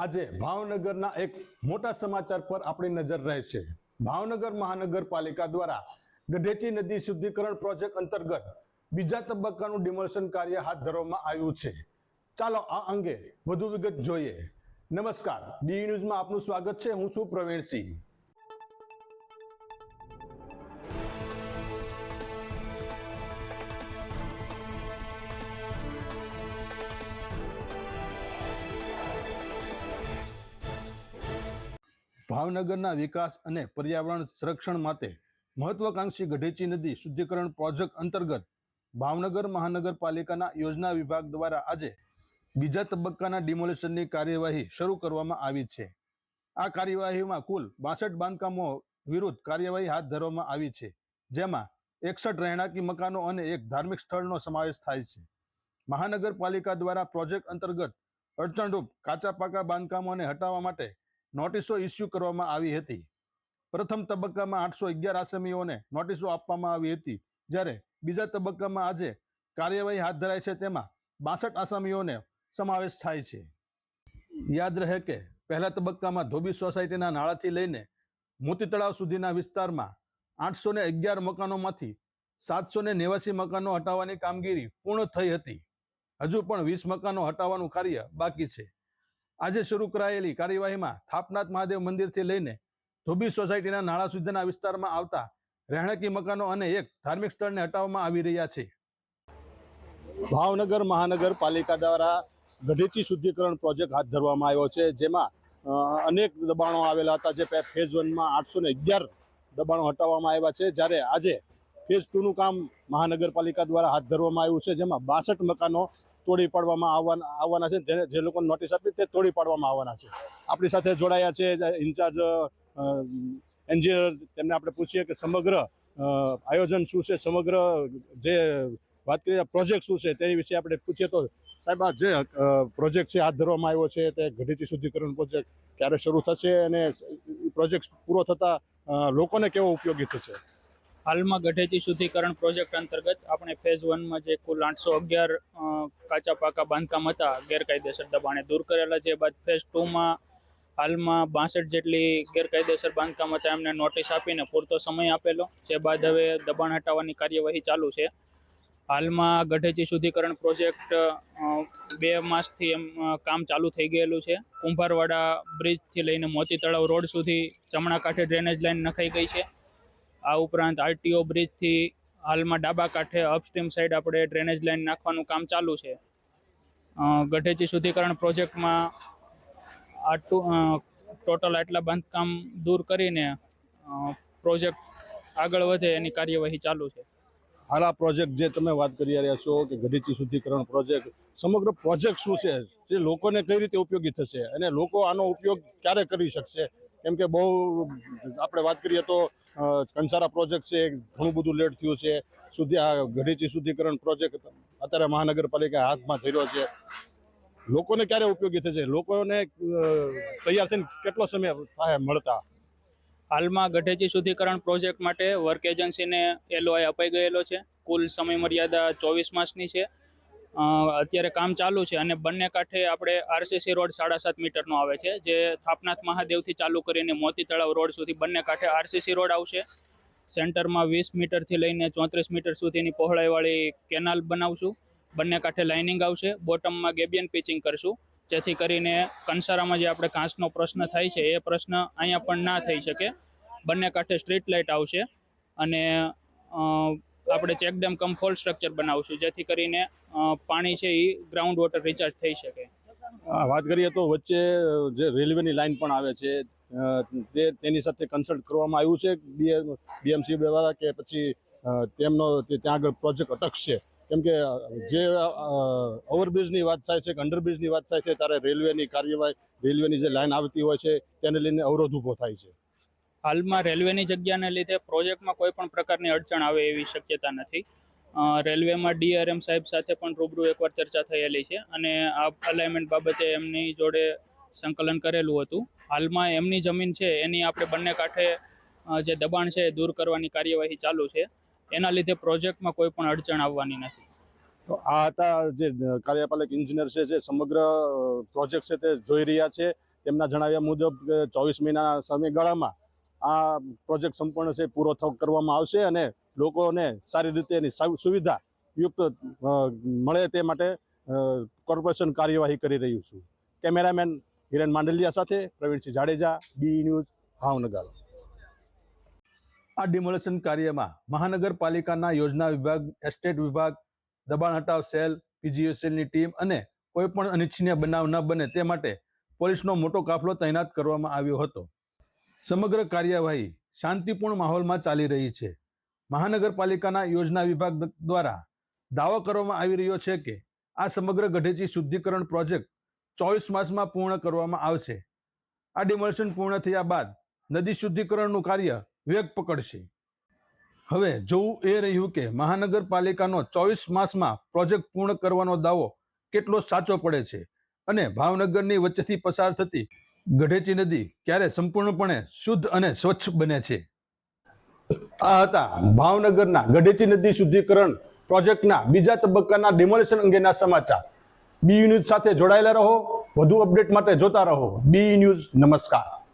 આજે ભાવનગરના એક મોટા સમાચાર પર આપણી નજર રહે છે. ભાવનગર મહાનગરપાલિકા દ્વારા ગઢેચી નદી શુદ્ધિકરણ પ્રોજેક્ટ અંતર્ગત બીજા તબક્કાનું ડિમોલેશન કાર્ય હાથ ધરવામાં આવ્યું છે. ચાલો આ અંગે વધુ વિગત જોઈએ. નમસ્કાર. ડી ન્યૂઝમાં આપનું સ્વાગત છે. હું છું પ્રવીણસિંહ. ભાવનગરના વિકાસ અને પર્યાવરણ સંરક્ષણ માટે મહત્વાકાંક્ષી ગઢેચી નદી શુદ્ધિકરણ પ્રોજેક્ટ અંતર્ગત ભાવનગર મહાનગરપાલિકાના યોજના વિભાગ દ્વારા આજે બીજા તબક્કાના ડિમોલેશનની કાર્યવાહી શરૂ કરવામાં આવી છે. આ કાર્યવાહીમાં કુલ બાસઠ બાંધકામો વિરુદ્ધ કાર્યવાહી હાથ ધરવામાં આવી છે, જેમાં એકસઠ રહેણાંકી મકાનો અને એક ધાર્મિક સ્થળનો સમાવેશ થાય છે. મહાનગરપાલિકા દ્વારા પ્રોજેક્ટ અંતર્ગત અડચણરૂપ કાચા પાકા બાંધકામોને હટાવવા માટે નોટિસો ઇસ્યુ કરવામાં આવી હતી. પ્રથમ તબક્કામાં આઠસો અગિયાર આસામીઓને નોટિસો આપવામાં આવી હતી. જ્યારે બીજા તબક્કામાં આજે કાર્યવાહી હાથ ધરાય છે તેમાં બાસઠ આસામીઓને સમાવેશ થાય છે. યાદ રહે કે પહેલા તબક્કામાં ધોબી સોસાયટીના નાળાથી લઈને મોતી તળાવ સુધીના વિસ્તારમાં આઠસો ને અગિયાર મકાનોમાંથી સાતસો ને નેવાસી મકાનો હટાવવાની કામગીરી પૂર્ણ થઈ હતી. હજુ પણ વીસ મકાનો હટાવવાનું કાર્ય બાકી છે. આજે શરૂ કરાયેલી કાર્યવાહીમાં થાપનાથ મહાદેવ મંદિરથી લઈને ધોબી સોસાયટીના નાળા સુધીના વિસ્તારમાં આવતા રહેણાંકી મકાનો અને એક ધાર્મિક સ્થળને હટાવવામાં આવી રહ્યા છે. ભાવનગર મહાનગરપાલિકા દ્વારા ગઢેચી શુદ્ધિકરણ પ્રોજેક્ટ હાથ ધરવામાં આવ્યો છે, જેમાં અનેક દબાણો આવેલા હતા, જે ફેઝ વનમાં આઠસો ને અગિયાર દબાણો હટાવવામાં આવ્યા છે. જ્યારે આજે ફેઝ ટુનું કામ મહાનગરપાલિકા દ્વારા હાથ ધરવામાં આવ્યું છે, જેમાં બાસઠ મકાનો તોડી પાડવામાં આવવાના આવવાના છે. જેને જે લોકોને નોટિસ આપી તે તોડી પાડવામાં આવવાના છે. આપણી સાથે જોડાયા છે ઇન્ચાર્જ એન્જિનિયર તેમને આપણે પૂછીએ કે સમગ્ર આયોજન શું છે? સમગ્ર જે વાત કરીએ, પ્રોજેક્ટ શું છે તેની વિશે આપણે પૂછીએ તો સાહેબ, આ જે પ્રોજેક્ટ છે, હાથ ધરવામાં આવ્યો છે, તે ઘડીથી શુદ્ધિકરણ પ્રોજેક્ટ ક્યારે શરૂ થશે અને પ્રોજેક્ટ પૂરો થતાં લોકોને કેવો ઉપયોગી થશે? હાલમાં ગઢેચી શુદ્ધિકરણ પ્રોજેક્ટ અંતર્ગત આપણે ફેઝ વનમાં જે કુલ આઠસો અગિયાર કાચા પાકા બાંધકામ હતા, ગેરકાયદેસર દબાણે દૂર કરેલા છે. બાદ ફેઝ ટુમાં હાલમાં બાસઠ જેટલી ગેરકાયદેસર બાંધકામ હતા એમને નોટિસ આપીને પૂરતો સમય આપેલો. જે બાદ હવે દબાણ હટાવવાની કાર્યવાહી ચાલુ છે. હાલમાં ગઢેચી શુદ્ધિકરણ પ્રોજેક્ટ બે માસથી એમ કામ ચાલુ થઈ ગયેલું છે. કુંભારવાડા બ્રિજથી લઈને મોતી તળાવ રોડ સુધી જમણા કાંઠે ડ્રેનેજ લાઇન નખાઈ ગઈ છે. આ ઉપરાંત આરટીઓ બ્રિજથી હાલમાં ડાબા કાંઠે અપસ્ટ્રીમ સાઈડ આપણે ડ્રેનેજ લાઇન નાખવાનું કામ ચાલુ છે. ગઢેચી શુદ્ધિકરણ પ્રોજેક્ટમાં આટલું ટોટલ આટલા બાંધકામ દૂર કરીને પ્રોજેક્ટ આગળ વધે એની કાર્યવાહી ચાલુ છે. હાલ આ પ્રોજેક્ટ જે તમે વાત કરી રહ્યા છો કે ગઢીચી શુદ્ધિકરણ પ્રોજેક્ટ સમગ્ર પ્રોજેક્ટ શું છે? જે લોકોને કઈ રીતે ઉપયોગી થશે? અને લોકો આનો ઉપયોગ ક્યારે કરી શકશે? કેમ કે બહુ, આપણે વાત કરીએ તો કંસારા પ્રોજેક્ટ છે ઘણું બધું લેટ થયું છે. સુધી આ ઘડીચી શુદ્ધિકરણ પ્રોજેક્ટ અત્યારે મહાનગરપાલિકા હાથમાં ધર્યો છે. લોકોને ક્યારે ઉપયોગી થશે? લોકોને તૈયાર થઈને કેટલો સમય થાય મળતા? હાલમાં ગઢેચી શુદ્ધિકરણ પ્રોજેક્ટ માટે વર્ક એજન્સીને એલઓઆઈ અપાઈ ગયેલો છે. કુલ સમય મર્યાદા ચોવીસ માસની છે. અત્યારે કામ ચાલુ છે અને બંને કાંઠે આપણે આરસીસી રોડ સાડા સાત મીટરનો આવે છે, જે થાપનાથ મહાદેવથી ચાલુ કરીને મોતી તળાવ રોડ સુધી બંને કાંઠે આરસીસી રોડ આવશે. સેન્ટરમાં વીસ મીટરથી લઈને ચોત્રીસ મીટર સુધીની પહોળાઈવાળી કેનાલ બનાવશું. બંને કાંઠે લાઇનિંગ આવશે, બોટમમાં ગેબિયન પિચિંગ કરશું, જેથી કરીને કંસારામાં જે આપણે કાંસનો પ્રશ્ન થાય છે, એ પ્રશ્ન અહીંયા પણ ના થઈ શકે. બંને કાંઠે સ્ટ્રીટ લાઇટ આવશે અને આપણે check dam cum fall structure બનાવશું, જેથી કરીને પાણી છે એ ગ્રાઉન્ડ વોટર રિચાર્જ થઈ શકે. વાત કરીએ તો વચ્ચે જે રેલવેની લાઇન પણ આવે છે તે, તેની સાથે કન્સલ્ટ કરવામાં આવ્યું છે બીએમસી દ્વારા કે પછી તેમનો ત્યાં આગળ પ્રોજેક્ટ અટકશે. કેમ કે, જે ઓવરબ્રિજની વાત થાય છે કે અંડરબ્રિજની વાત થાય છે, ત્યારે રેલવેની કાર્યવાહી, રેલવેની જે લાઇન આવતી હોય છે, તેને લઈને અવરોધ ઊભો થાય છે. હાલમાં રેલવેની જગ્યાને લીધે પ્રોજેક્ટમાં કોઈ પણ પ્રકારની અડચણ આવે એવી શક્યતા નથી. રેલવેમાં ડીઆરએમ સાહેબ સાથે પણ રૂબરૂ એકવાર ચર્ચા થયેલી છે અને આ અલાઇનમેન્ટ બાબતે એમની જોડે સંકલન કરેલું હતું. હાલમાં એમની જમીન છે, એની આપણે બંને કાંઠે જે દબાણ છે એ દૂર કરવાની કાર્યવાહી ચાલુ છે. એના લીધે પ્રોજેક્ટમાં કોઈ પણ અડચણ આવવાની નથી. તો આ હતા જે કાર્યપાલક ઇન્જિનિયર છે, જે સમગ્ર પ્રોજેક્ટ છે તે જોઈ રહ્યા છે. તેમના જણાવ્યા મુજબ ચોવીસ મહિનાના સમયગાળામાં આ પ્રોજેક્ટ સંપૂર્ણ છે, પૂરો કરવામાં આવશે અને લોકોને સારી રીતે એની સુવિધા યુક્ત મળે તે માટે કોર્પોરેશન કાર્યવાહી કરી રહ્યું છું. કેમેરામેન હિરેન માંડલિયા સાથે પ્રવીણસિંહ જાડેજા, બી ન્યૂઝ, ભાવનગર. આ ડિમોલેશન કાર્યમાં મહાનગરપાલિકાના યોજના વિભાગ, એસ્ટેટ વિભાગ, દબાણ હટાવ સેલ પીજીએસએલની ટીમ અને કોઈ પણ અનિચ્છનીય બનાવ ન બને તે માટે પોલીસનો મોટો કાફલો તૈનાત કરવામાં આવ્યો હતો. સમગ્ર કાર્યવાહી શાંતિપૂર્ણ માહોલમાં ચાલી રહી છે. મહાનગરપાલિકાના યોજના વિભાગ દ્વારા દાવો કરવામાં આવી રહ્યો છે કે આ સમગ્ર ગઢેચી શુદ્ધિકરણ પ્રોજેક્ટ ચોવીસ માસમાં પૂર્ણ કરવામાં આવશે. આ ડિમોલેશન પૂર્ણ થયા બાદ નદી શુદ્ધિકરણનું કાર્ય વેગ પકડશે. હવે જોવું એ રહ્યું કે મહાનગરપાલિકાનો ચોવીસ માસમાં પ્રોજેક્ટ પૂર્ણ કરવાનો દાવો કેટલો સાચો પડે છે અને ભાવનગરની વચ્ચેથી પસાર થતી ગઢેચી નદી ક્યારે સંપૂર્ણપણે શુદ્ધ અને સ્વચ્છ બને છે? આ હતા ભાવનગરના ગઢેચી નદી શુદ્ધિકરણ પ્રોજેક્ટના બીજા તબક્કાના ડિમોલેશન અંગેના સમાચાર. બી ન્યૂઝ સાથે જોડાયેલા રહો, વધુ અપડેટ માટે જોતા રહો. બી ન્યૂઝ, નમસ્કાર.